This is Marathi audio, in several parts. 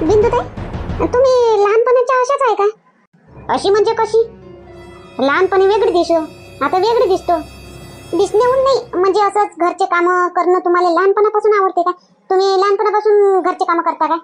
बिंदुताई तुम्ही लहानपणाच्या अशाच आहे का? अशी म्हणजे कशी? लहानपणी वेगळी दिसू आता वेगळी दिसतो. दिसण्याहून नाही म्हणजे असंच घरचे काम करणं तुम्हाला लहानपणापासून आवडते का? तुम्ही लहानपणापासून घरचे काम करता का?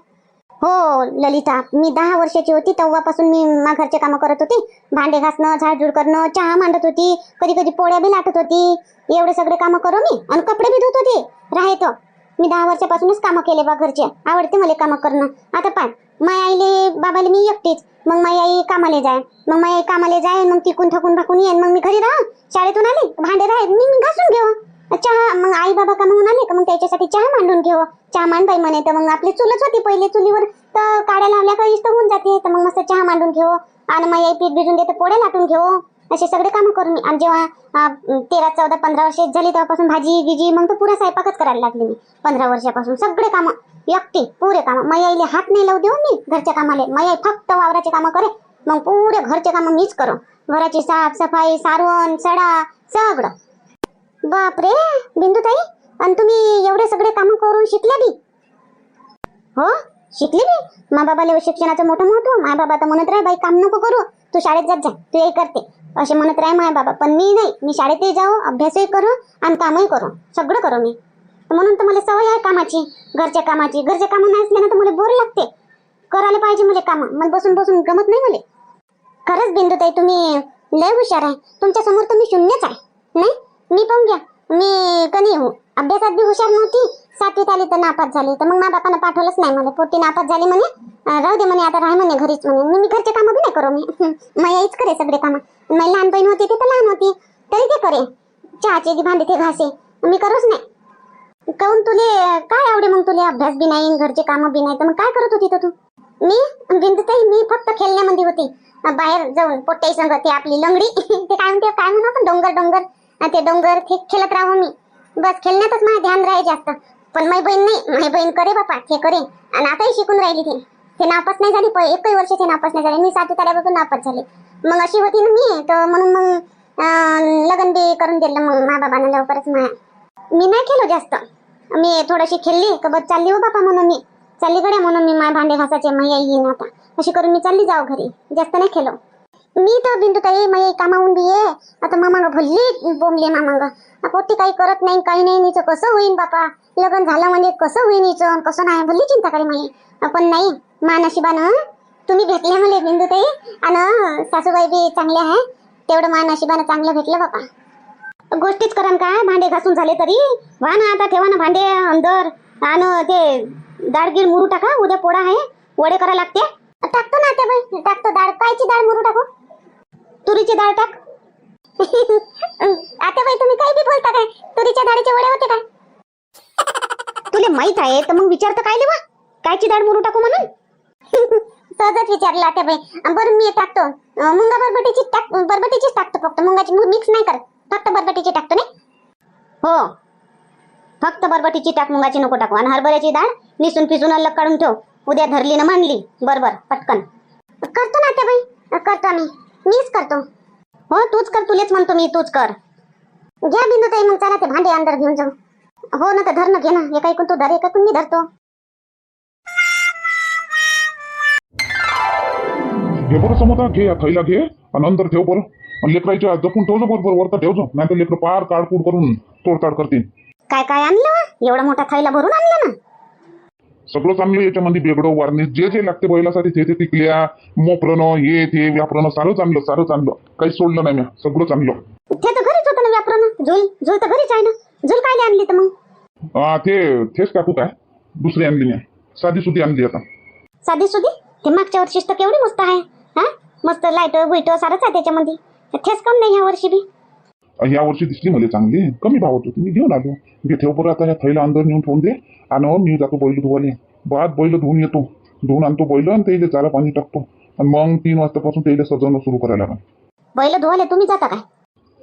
हो ललिता मी दहा वर्षाची होती तेव्हापासून मी मा घरचे कामं करत होती. भांडे घासणं झाडझूड करणं चहा मांडत होती कधी कधी पोळ्या बी लाटत होती. एवढे सगळे कामं करू मी आणि कपडे बी धुत होती. राहायचं. मी दहा वर्षापासूनच कामं केले बा घरचे. आवडते मला कामं करणं. आता पाय. माय आईले बाबाले मी एकटीच. मग माई आई कामाले जाय. मग माई आई कामाले जाय मग तिकून थकून भाकून येईन. मग मी घरी राहा. शाळेतून आले. भांडे राहत मी घासून घेऊ. चहा. मग आई बाबा कामावून आले का? मग त्याच्यासाठी चहा मांडून घेऊ. चहा मांडबाई म्हणे तर मग आपली चुलच होती पहिले. चुलीवर तर काड्या लावल्या का? इष्ट होऊन जाते. तर मग मस्त चहा मांडून घेऊ. आणि मग आई पीठ भिजून देते. पोळ्या लाटून घेऊ. असे सगळे कामं करून मी आणि जेव्हा तेरा चौदा पंधरा वर्ष झाली तेव्हापासून भाजी गिजी मग तो पुरा स्वयंपाकच करायला लागली मी. पंधरा वर्षापासून सगळे कामं एकटी पुरे कामं. मग आईले हात नाही लावू देऊ मी घरच्या कामाले. मग आई फक्त वावराचे कामं करे. मग पुरे घरचे कामं मीच करू. घराची साफसफाई सारवण सडा सगळं. बापरे बिंदुताई आणि तुम्ही एवढे सगळे कामं करून शिकल्या बी? हो? शिकली बी? मा बाबाला शिक्षणाचं मोठं महत्त्व. माय बाबा तर म्हणत राह बाई काम नको करू. तू शाळेत जात जा. तू हे करते. असे म्हणत राह माय बाबा. पण मी नाही. मी शाळेतही जाऊ अभ्यासही करू आणि कामही करू. सगळं करू मी. म्हणून तर मला सवय आहे कामाची. घरच्या कामाची. घरच्या कामं नाही असले ना तर मला बोर लागते. करायला पाहिजे मला कामं. मला बसून बसून गमत नाही मला. खरंच बिंदुताई तुम्ही लय हुशार आहे. तुमच्यासमोर तर मी शून्यच आहे. नाही? मी पाहून घ्या. मी कधी हो? अभ्यासात बी हुशार नव्हती. सातवीत आली तर नापास झाली. तर मग माझ्या बापानं पाठवलंच नाही म्हणे. पोटी नापास झाली म्हणे. राहू दे म्हणे आता राह म्हणे घरीच म्हणे. मी घरचे कामं बी नाही करू मी मग करे सगळे कामं. माझी लहान बहीण होती ती तर लहान होती. तरी ते करे चहाचे गी भांडी ते घासे. मी करूच नाही. काऊन तुले काय आवडे मग तुले? अभ्यास बी नाही घरचे कामं बी नाही. तर मग काय करत होती तर तू? मी? बिंदुताई मी फक्त खेळण्यामध्ये होती. बाहेर जाऊन पोट्याई संग ते आपली लंगडी. ते काय म्हणते काय म्हणू आपण? डोंगर डोंगर. ते डोंगर ते खेळत राहू मी. बस खेळण्यातच माझं ध्यान राहे जास्त. पण माझी बहीण नाही. माझी बहीण करे बापा ते करे. आणि आताही शिकून राहिली ते. ते नापास नाही झाली पण एकही वर्ष ते नापास नाही झाले. मी सातवी आल्यापासून नापास झाले. मग अशी होती ना मी तर म्हणून मग अं, लग्न बी करून दिलं. मग मा बाबांना लवकरच माया. मी नाही खेळलो जास्त. मी थोडीशी खेळली का बस चालली हो बापा म्हणून मी. चालली गड्या म्हणून मी माय भांडे घासायचे मैया येईन आता. अशी करून मी चालली जाऊ घरी. जास्त नाही खेळलो. मी तर बिंदू ताई मैया कामावून बी ये. आता मामांग भुलली बोंबले मामांग. पोटी काही करत नाही काही नाही. नीचं कसं होईन बापा? लग्न झालं म्हणजे कसं होईन हिचं कसं नाही भल्ली चिंता करे माई पण नाही मा नशिबानं तुम्ही भेटले मला बिंदू ते आणि सासूबाई बी चांगले आहे तेवढं मा नशिबानं चांगलं भेटलं बापा. गोष्टीच करा काय भांडे घासून झाले तरी? वा ना आता ठेवा ना भांडे अंदर. आणि ते दाडगीर मुरू टाका उद्या पोळा आहे वडे करा लागते. टाकतो ना आता बाई टाकतो डाळ कायची डाळ मुरू टाकू? तुरीची डाळ टाक. आता बाई तुम्ही काही बी बोलता काय? तुरीच्या डाळीचे वडे होते काय? तुला माहीत आहे तर मग विचारतं काय लेवा कायची डाळ मुरू टाकू म्हणून? सहजच विचारलं आता बाई. बरं मी टाकतो. मुंगा बरबटीची टाक बरबटीचीच टाकतो फक्त. मुंगाची मिक्स नाही करत. फक्त बरबटीची टाकतो नाही? हो. फक्त बरबटीची टाक मुंगाची नको टाकू. आणि हरभऱ्याची डाळ निसून पिसून अलग काढून ठेव. उद्या धरली ना मांडली बरोबर पटकन. करतो ना त्या बाई. करतो मी मीच करतो. हो तूच कर. तुलेच म्हणतो मी तूच कर. घ्या बिंदू ताई मग चला ते भांडे अंदर घेऊन जाऊ. हो ना तर धर ना घे ना. एका ऐकून तू धर एका ऐकून मी धरतो. घे बरं समोर घे या थैला घे. आणि नंतर ठेव बरं. आणि लेकराच्या जपून ठेवજો बरोबर वरता नाही तर लेकरं पार काढकूड करून तोडताड करतील. काय काय आणलं? एवढा मोठा थैला भरून आणलं ना? सगळं चांगलं याच्यामध्ये बेगडं वारणे जे जे लागते बैलासाठी ते ते टिकल्या मोपरणं हे ते व्यापरणं सारं चांगलं सारं चांगलं. काही सोडलं नाही मी. सगळं चांगलं. ते तर घरीच होतं ना व्यापारानं. झुल झुल तर घरीच आहे ना. झुल काय आणली तर मग? हा ते तेच काकू काय दुसरी आणली नाही साधी सुधी आणली आता. साधी सुधी? ते मागच्या वर्षीच तर केवढी मस्त आहे हा? मस्त लाइट बुईट सारंच आहे त्याच्यामध्ये. ठेस कम नाही ह्या वर्षी बी. या वर्षी दिसली मला चांगली. कमी भावात होती. मी घेऊन आलो. ठेव बरं आता ह्या थैला अंदर नेऊन ठेवून दे. आणि मी जातो बैल धुवाले बाद बैल धुवून येतो. धुवून आणतो बैल आणि त्याला चारा पाणी टाकतो. आणि मग तीन वाजतापासून त्याला सजवणं सुरू करायला लागेल. बैल धुवाले तुम्ही जाता काय?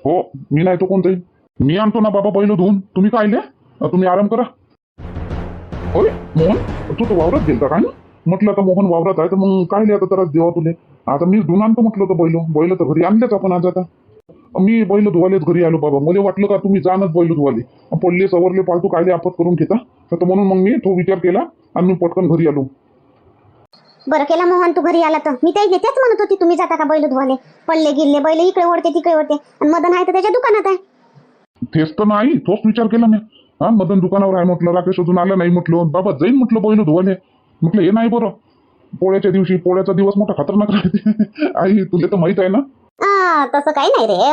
हो मी नाही तो कोणताही. मी आणतो ना बाबा पहिलं धुवून. तुम्ही काय तुम्ही आराम करा. होय मोहन तू तर वावरात गेलता काय म्हटलं आता मोहन वावरात आहे तर मग काय आता त्रास देवा तुले. आता मी धुवून आणतो म्हटलं तर बैल. बैल तर घरी आणलेच आपण आज आता. मी बैल धुवालेच घरी आलो बाबा. मला वाटलं का तुम्ही जाणच बैल धुवाले. पडले सवरले पालतू कायले आपत करून घेता. तर म्हणून मग मी तो विचार केला आणि मी पटकन घरी आलो. बरं केला मोहन तू घरी आला तर. मी त्याला तेच म्हणत होती तुम्ही जाता का बैल धुवाले? पडले गिल्ले बैल इकडे ओढते तिकडे ओढते. आणि मदन आहे तर त्याच्या दुकानात आहे. तेच तर नाही तोच विचार केला मी. हा मदन दुकानावर आहे म्हटलं राकेश अजून आला नाही म्हटलं. बाबा जाईन म्हटलं बैल धुवाले. म्हटलं हे नाही बरं. पोळ्याच्या दिवशी पोळ्याचा दिवस मोठा खतरनाक राहते. आई तुला तर माहीत आहे ना? तसं काही नाही रे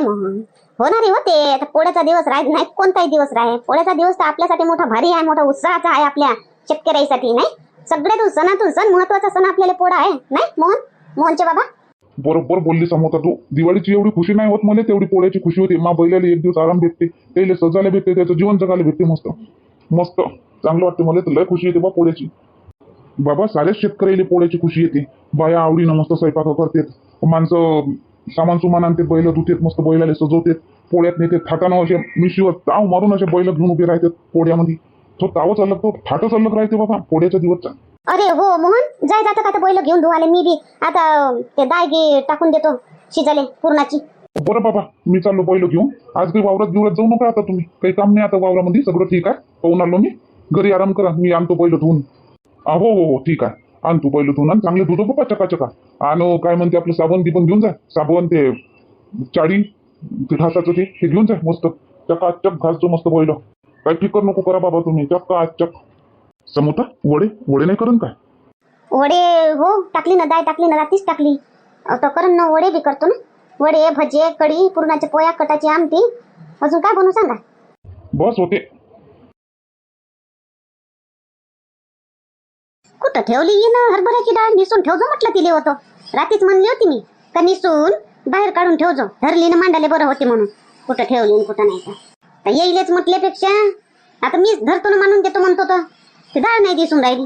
होणार आहे होते आता पोळ्याचा दिवस राहत नाही कोणताही दिवस राहे. पोळ्याचा दिवस तर आपल्यासाठी मोठा भारी आहे मोठा उत्साहाचा आहे आपल्या शेतकऱ्यासाठी नाही? सगळ्यातून सणातून सण महत्त्वाचा सण आपल्याला पोळा आहे नाही मोहन? मोहनचे बाबा? बरोबर बोलली समोर. तू दिवाळीची एवढी खुशी नाही होत मला तेवढी पोळ्याची खुशी होती. मा बैलाला एक दिवस आराम भेटते त्याला सजायला भेटते त्याचं जीवन जगायला भेटते मस्त. मस्त. चांगलं वाटते मला लय खुशी येते बा पोळ्याची. बाबा साऱ्याच शेतकऱ्याला पोळ्याची खुशी येते. बाया आवडीनं मस्त स्वयंपाक करतात. माणसं सामान सुमान आणते बैल धुतेत मस्त बैलाला सजवतात. पोळ्यात नेते थाटानं असे मिशीवर ताव मारून असे बैल घेऊन उभे राहतात पोळ्यामध्ये. तो तावच अलग तो थाटच अलग राहते बाबा पोळ्याच्या दिवसचा. अरे हो मोहन जाय जातं का बैल घेऊन धुवाले मी बी आता ते दायगी टाकून देतो शिजाले पूर्णाची. बरं बाबा मी चाललो बैल घेऊन. आज काही वावरात गिवरात जाऊ नका आता तुम्ही. काही काम नाही आता वावरामध्ये सगळं ठीक आहे. पाहून आलो मी. घरी आराम करा मी आणतो बैल धुवून. हो हो हो ठीक आहे. आणतो बैल धुवून आणि चांगले धुतो बाबा चका चका आणि काय म्हणते आपलं साबण गिबन घेऊन जा. साबण ते चाळी ते घासाचं ते हे घेऊन जा मस्त. चका चक घासतो मस्त बैल. काही फिकर नको करा बाबा तुम्ही चक्का चक समोता वडे? वडे नाही करून काय? वडे हो टाकली ना दाय टाकली ना रात्रीच टाकली. आता करून ना वडे बी करतो ना. वडे भजे कढी पुरणाच्या पोया कटाची आमटी. अजून काय बनवू सांगा? बस होते. कुठं ठेवली ना हरभऱ्याची डाळ? निसून ठेवजो म्हटलं तिले होतं. रात्रीच म्हणली होती मी का निसून बाहेर काढून ठेवजो. धरली ना मांडाले बरं होते म्हणून. कुठं ठेवली कुठं नाही. तर येईलच म्हटल्यापेक्षा. आता मीच धरतो ना मानून देतो म्हणतो तर. ते डाळ नाही दिसून राहिली.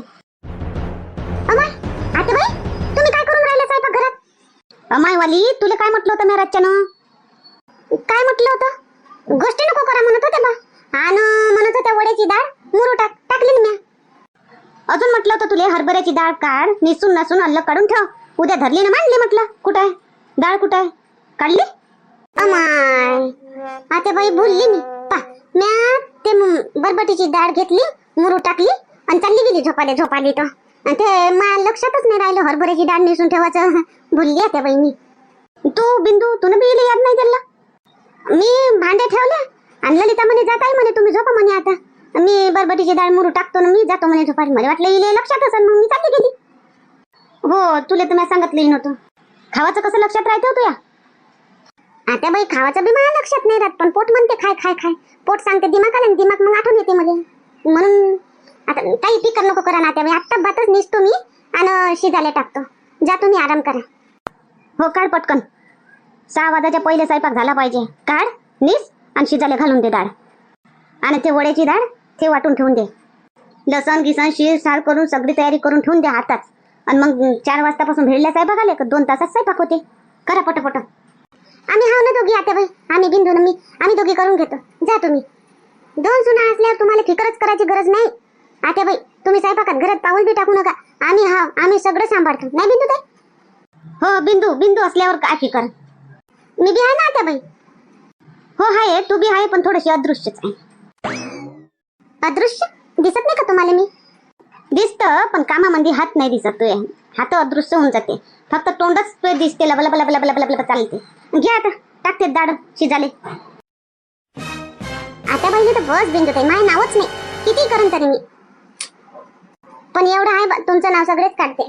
अमाय आता बाई तुम्ही काय करून राहिले स्वयंपाक घरात अमाय वाली तुला काय म्हटलं होतं महाराजच्यानं? काय म्हटलं होतं? गोष्टी नको करा म्हणत होते बा. आणि म्हणत होत्या वड्याची डाळ मुरू टाक टाकली ना अजून म्हटलं होतं तुले हरभऱ्याची डाळ काढ निसून नसून अल्ल काढून ठेव. उद्या धरली ना मांडली म्हटलं. कुठं आहे? डाळ कुठं आहे? काढली? अमाय आता बाई बोलली मी. पा म्या ते बरबटीची डाळ घेतली मुरू टाकली आणि चालली गेली झोपाले झोपाली तर. आणि ते मला लक्षातच नाही राहिलं हरभऱ्याची डाळ निसून ठेवायचं. भुलली आता बाई मी तू बिंदू तुला बी याद नाही दिलं मी भांडे ठेवले आणि ललिता म्हणे जात आहे म्हणे तुम्ही झोपा म्हणे आता. मी बरबटीची डाळ मुरू टाकतो ना मी जातो म्हणे झोपायला. मला वाटलं इले लक्षात असेल मग मी चालली गेली. हो तुला तर मी नव्हतं. खावाचं कसं लक्षात राहतं हो तुया? आता बाई खावाचं बी मला लक्षात नाही राहत पण पोट म्हणते खाय खाय खाय. पोट सांगते दिमाग आलं दिमाग मग आठवण येते मला. म्हणून आता काही फिकर नको करा ना आता आत्ता भातच निसतो मी आणि शिजायला टाकतो. जा तुम्ही आराम करा. हो काढ पटकन. सहा वाजाच्या पहिले स्वयंपाक झाला पाहिजे. काढ निस आणि शिजायला घालून दे डाळ. आणि ते वड्याची डाळ ते वाटून ठेवून दे. लसण गिसण शीर साळ करून सगळी तयारी करून ठेवून द्या हातात. आणि मग चार वाजतापासून भेडल्या स्वयंपाक आले का? दोन तासात स्वयंपाक होते. करा पटपट. आम्ही हाव ना दोघी आता बाई. आम्ही बिंदू ना मी. आम्ही दोघी करून घेतो. जा तुम्ही. दोन सुना असल्यावर तुम्हाला फिकरच करायची गरज नाही. आता बाई तुम्ही स्वयंपाकात घरात पाऊल बी टाकू नका. आम्ही हा आम्ही सगळं सांभाळतो. नाही बिंदू ताई? हो बिंदू बिंदू असल्यावर काय फिकर मी बी आहे ना आता बाई. हो आहे तू बी आहे पण थोडीशी अदृश्यच आहे. अदृश्य? दिसत नाही का तुम्हाला मी? दिसत पण कामामध्ये हात नाही दिसत तुझे हात अदृश्य होऊन जाते. फक्त तोंडच दिसते लबला बला बला बला बला बला चालते. घ्या आता टाकते दाड शिजाले. आता पाहिजे तर बस बिंदू ताई माझं नावच नाही. किती करून तरी मी. पण एवढं आहे बा, तुमचं नाव सगळेच काढते.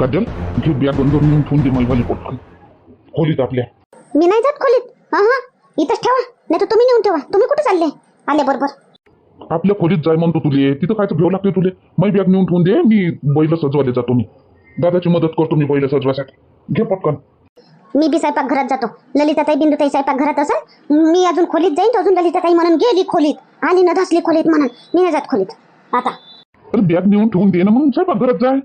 काजल घे बॅग बंद करून नेऊन ठेवून दे मला पटकन खोलीत आपल्या. मी नाही जात खोलीत. हा हा. इथंच ठेवा. नाही तर तुम्ही नेऊन ठेवा. तुम्ही कुठे चालले? आले बरोबर. आपल्या खोलीत जाय म्हणतो तुले. तिथं काय भेव लागते तुले. मै बॅग नेऊन ठेवून दे. मी बैल सजवायला जातो मी. दादाची मदत करतो मी बैल सजवासाठी घे पटकन. मी बी स्वयंपाक घरात जातो. ललिताताई बिंदुताई स्वयंपाक घरात असेल मी अजून खोलीत जाईन. तर अजून ललिताताई म्हणून गेली खोलीत. आली ना धसली खोलीत म्हणून. मी नाही जात खोलीत. आता. अरे बॅग नेऊन ठेवून दे ना म्हणून स्वयंपाक घरात जाय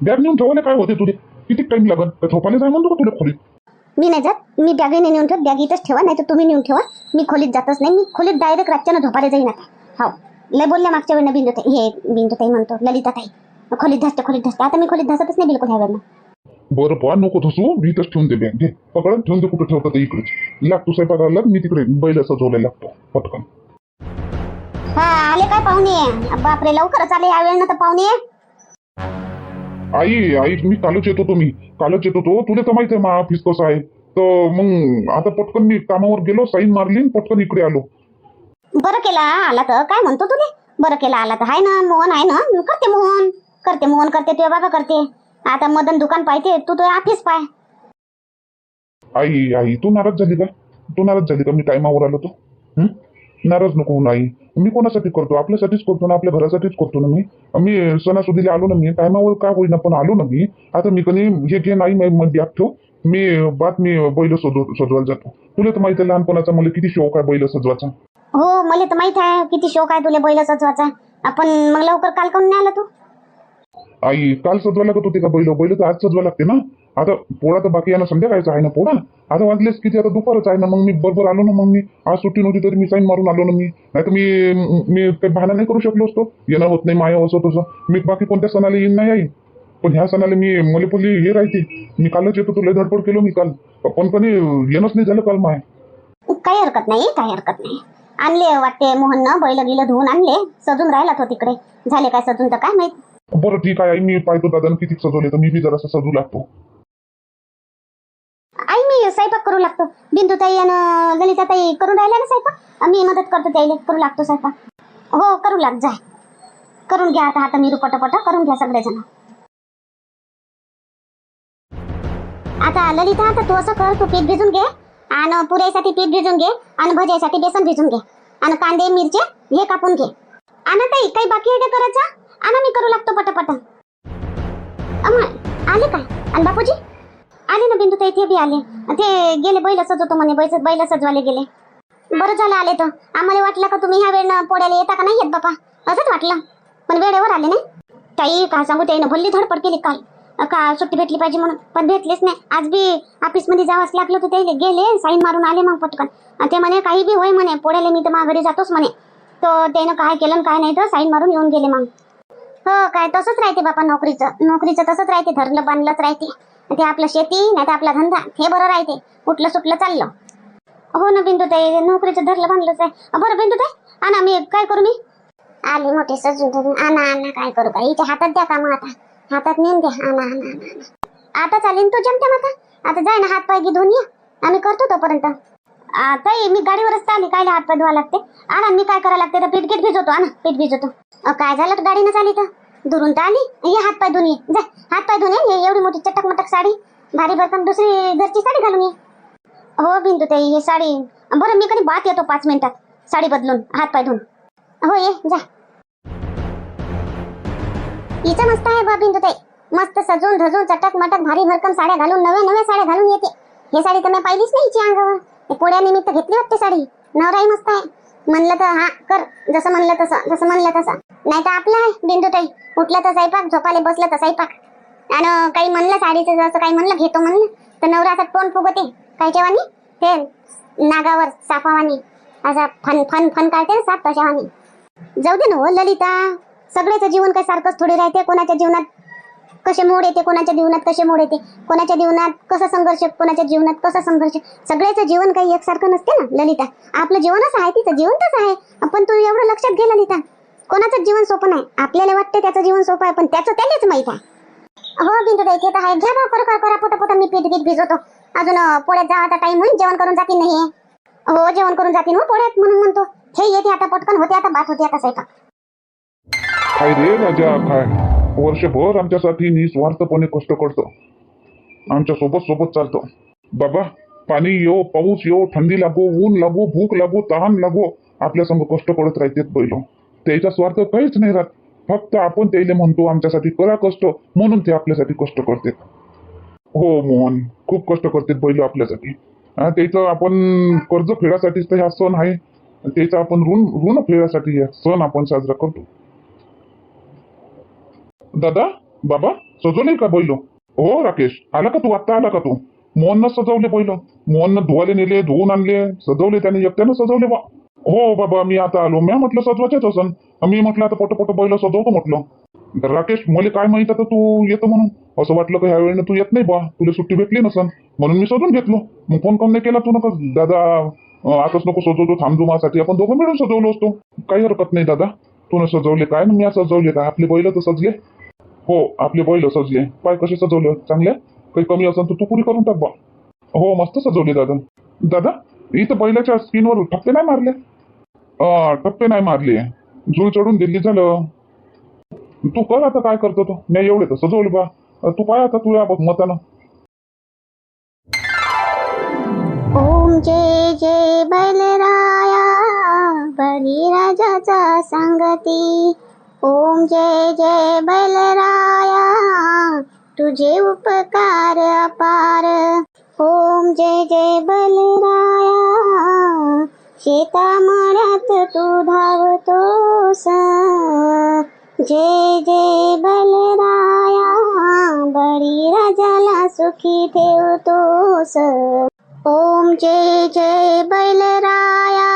बॅग नेऊन ठेवायला काय होते तुले किती टाइम लागल झोपायला जाय म्हणतो का तुला खोलीत? मी नाही जात. मी बॅगेने नेऊन ठेव बॅग इथंच ठेवा नाही तर तुम्ही नेऊन ठेवा. मी खोलीत जातच नाही. मी खोलीत डायरेक्ट रातच्यानं झोपायला जाईन आता. हो लय बोलल्या मागच्या वेळेला बिंदुताई. हे बिंदुताई म्हणतो ललिताताई. खोलीत धसते खोलीत धसते. आता मी खोलीत धसतच नाही बिलकुल ह्या वेळेला. बरं पहा नको धसू. मी इथंच ठेवून दे बॅग घे. पकडून ठेवून दे कुठं ठेवतात ते इकडेच. लागतो स्वयंपाक लाग. मी तिकडे बैल सजवलेला लागतो. पटकन. हा आले काय पाहुणे? बापरे लवकरच आले या वेळेनं तर पाहुणे. आई आई मी कालच येत होतो मी. कालच येत होतो. तुला तर माहिती आहे मा ऑफिस कसं आहे. तर मग आता पटकन मी कामावर गेलो साईन मारली आणि पटकन इकडे आलो. बरं केला आला तर काय म्हणतो तुले? बरं केला आला तर हाय ना मोहन आहे ना? करते मोहन. करते मोहन करते तुझे बाबा करते. आता मदन दुकान पाहिजे तू तो ऑफिस पाय आई आई तू नाराज झाली का? तू नाराज झाली का? मी टायमावर आलो तो हं? नाराज नको होऊन आई मी कोणासाठी करतो? आपल्यासाठीच करतो ना? आपल्या घरासाठीच करतो ना मी? मी सणासुदीला आलो ना मी? टायमावर का होईना? पण आलो ना मी? आता मी कधी हे घे नाही मी बॅग ठेव मी बात मी बैल सजव सजवायला जातो. तुला तर माहिती आहे लहानपणाचा मला किती शौक आहे बैल सजवायचा. हो मला तर माहीत आहे. किती शोक आहे तुला बैल सजवाचा आपण मग लवकर काल काऊन नाही आला तू? आई काल सजवा लागत होते का बैल? बैल तर आज सजवा लागते ना? आता पोळा तर बाकी आहे ना संध्याकाळचा आहे ना पोळा? आता वाजलेच किती? आता दुपारच आहे ना मग मी बरोबर आलो ना मग मी आज सुट्टी नव्हती तरी मी साईन मारून आलो ना मी. नाही तर मी मी काही बहाणा नाही करू शकलो असतो. येणं होत नाही माया असं तसं. मी बाकी कोणत्या सणाला येईन नाही आई पण ह्या सणाला मी मला हे राहते. मी कालच येतो तुला धडपड केलो मी काल. पण कधी येणंच नाही झालं काल माय. काही हरकत नाही काही हरकत नाही. आणले वाटते मोहननं बैल गिलं धुवून आणले. सजून राहिला तो तिकडे. झाले काय सजून तर काय माहीत? बरं ठीक आहे मी पाहतो दादा किती सजवले तर मी बी जरासं सजू लागतो. आई मी स्वयंपाक करू लागतो. बिंदुताई आणि ललिताताई करून राहिल्या ना स्वयंपाक? मी मदत करतो त्याला करू लागतो स्वयंपाक. हो करू लाग जाय करून घ्या आता आता मी पटपट करून घ्या सगळेजण. आता ललिता आता तू असं कर तू पीठ भिजून घे आणि पुऱ्यासाठी पीठ भिजून घे आणि भज्यासाठी बेसन भिजून घे. आणि कांदे मिरचे हे कापून घे. आणा ताई काही बाकी आहे का करायचं? आणा मी करू लागतो पटापट. आले काय? आणि बापूजी? आले ना बिंदू ताई ते बी आले. ते गेले बैल सजवतो म्हणे बैल बैल सजवाले गेले. बरं झालं आले तर. आम्हाला वाटलं का तुम्ही ह्या वेळेनं पोड्याला येता का नाही येत बापा? असंच वाटलं. पण वेळेवर आले नाही. ताई काय सांगू त्याईनं भल्ली धडपड केली काल. का सुट्टी भेटली पाहिजे म्हणून? पण भेटलीच नाही. आज बी ऑफिसमध्ये जावंच लागलं होतं ते गेले साईन मारून आले मग पटकन. ते म्हणे काही बी होय म्हणे पोड्याला मी तर माघारी जातोच म्हणे. तर त्यानं काय केलं आणि काय नाही तर साईन मारून येऊन गेले मग. हो काय तसंच राहते बापा नोकरीचं. नोकरीचं तसंच राहते धरलं बांधलंच राहते. ते आपलं शेती नाही तर आपला धंदा. हे बरं राहते. उठलं सुटलं चाललं. हो ना बिंदू ताई नोकरीचं धरलं बांधलंच आहे. बरं बिंदू ताई आणा मी काय करू मी? आले मोठे सजून धरून. आणा आणा काय करू काय हिच्या हातात द्या का मग आता. हातात नेऊन द्या. आणा आणा. आता चालेल तू जमते मग आता? जाय ना हात पाय घे धुवून ये. आम्ही करतो तोपर्यंत. ताई मी गाडीवरच चालली. काय हात पाय धुवा लागते? आणा मी काय करायला लागते? तर पीठ गीठ भिजवतो. आणा पीठ भिजवतो. काय झालं? गाडीनं चाली तर दुरून तर आली. ये हात पाय धुनी ये. जा. हात पाय धुवून ये. एवढी मोठी चटक मटक साडी. भारी भरकम दुसरी घरची साडी घालून ये. हो बिंदू ताई हे साडी. बरं मी कधी बात येतो पाच मिनिटात. साडी बदलून हात पाय धुवून हो ये जा. हिचं मस्त आहे बा बिंदू ताई मस्त सजून धजून चटक मटक भारी भरकम साड्या घालून नव्या नव्या साड्या घालून येते. हे साडी तर मी पाहिलीच नाही हिची अंगावर. हे पोळ्या निमित्त घेतली वाटते साडी. नवराही मस्त आहे. म्हणलं तर हा कर. जसं म्हणलं तसं जसं म्हणलं तसं. नाही तर आपलं आहे बिंदू ताई उठलं तर स्वयंपाक झोपाले बसलं तर स्वयंपाक. आणि काही म्हणलं साडीचं जसं काही म्हणलं घेतो म्हणलं. तर नवरा तोंड फुगते? काय जेवानी? ते नागावर साफावानी. असा फन फन फन काढते ना साप तशावानी. जाऊ दे ना हो ललिता. सगळ्याचं जीवन काही सारखंच थोडी राहते. कोणाच्या जीवनात कसे मोड येते कोणाच्या जीवनात कसे मोड येते. कोणाच्या जीवनात कसा संघर्ष कोणाच्या जीवनात कसा संघर्ष. सगळ्याचं जीवन काही एकसारखं नसते ना ललिता. आपलं जीवनच आहे तिचं जीवन तसं आहे. पण तू एवढं लक्षात घे ललिता. कोणाचं जीवन सोपं नाही. आपल्याला वाटते त्याचं जीवन सोपं आहे पण त्याचं त्यालाच माहीत आहे. हो बिंदू ताई ते तर आहे. घ्या बा करा कर करा पोटा मी पीठ गीत भिजवतो. अजून पोळ्यात जा आता टाइम होईल जेवण करून जातील नाही. हो जेवण करून जातील हो पोळ्यात म्हणून म्हणतो. हे येते आता पटकन होते आता बात होते आता स्वयंपाक. काय रे राजा काय वर्षभर आमच्यासाठी निस्वार्थपणे कष्ट करतो. आमच्यासोबत सोबत चालतो. बाबा पाणी येऊ पाऊस येऊ थंडी लागो ऊन लागो भूक लागो तहान लागो. आपल्या संग कष्ट करत राहतेत बैल. त्याचा स्वार्थ काहीच नाही राहत. फक्त आपण त्याला म्हणतो आमच्यासाठी करा कष्ट म्हणून ते आपल्यासाठी कष्ट करतात हो मोहन खूप कष्ट करतात बैल आपल्यासाठी. त्याचं आपण कर्ज फेडासाठीच तर हा सण आहे. त्याचा आपण ऋण ऋण फेडासाठी हा सण आपण साजरा करतो. दादा बाबा सजवले का बैल? हो राकेश आला का तू? आत्ता आला का तू? मोहननं सजवले बैल. मोहननं धुवाले नेले धुवून आणले सजवले त्याने एकट्यानं सजवले बा. हो बाबा मी आता आलो. म्या म्हटलं सजवायचेच असन मी म्हटलं आता पोट पोट बैल सजवतो म्हटलं. तर राकेश मला काय माहीत आता तू येतो म्हणून? असं वाटलं का ह्या वेळेने तू येत नाही बा? तुला सुट्टी भेटली नसन. म्हणून मी सजून घेतलो. मग फोन काऊन नाही केला तू? नका दादा आताच नको सजवतो थांबतो माझ्यासाठी. आपण दोघं मिळून सजवलो असतो. काही हरकत नाही दादा. तू न सजवले काय? मी सजवले काय? आपले बैल तर सजले हो आपले बैल सजले पाय कसे सजवले? चांगले? काही कमी असेल तर तू पुरी करून टाक बा. हो मस्त सजवली दादा. दादा इथं बैलाच्या स्किनवर ठप्पे नाही मारले? टप्पे नाही मारले. जुळ चढून दिल्ली झालं. तू कर आता काय करतो तो. नाही एवढे तर सजवले बा. तू पाय आता तुझ्या मतानं. ओम जय जय बलराया बळीराजाचा सांगती. ओम जय जय बलराया तुझे उपकार अपार. ओम जय जय बलराया शेता मळ्यात तू धावतोस. जय जय बलराया बळीराजाला सुखी ठेवतोस. ओम जय जय बैलराया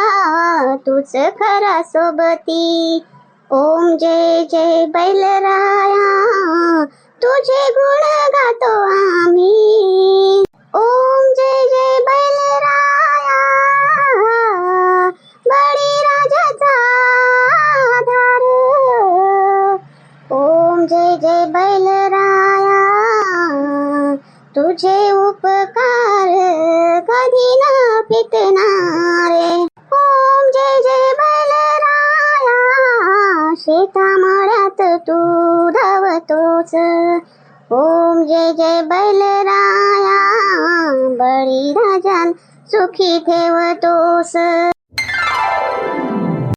तूच खरा सोबती. ओम जय जय बैलराया तुझे गुण गातो आम्ही. माझे जय बैलराया तुझे उपकार कधी ना पितणारे. ओम जय जय बैलराया शेतामळ्यात तू धावतोच ओम जय जय बैलराया बळी राजान सुखी ठेवतोस.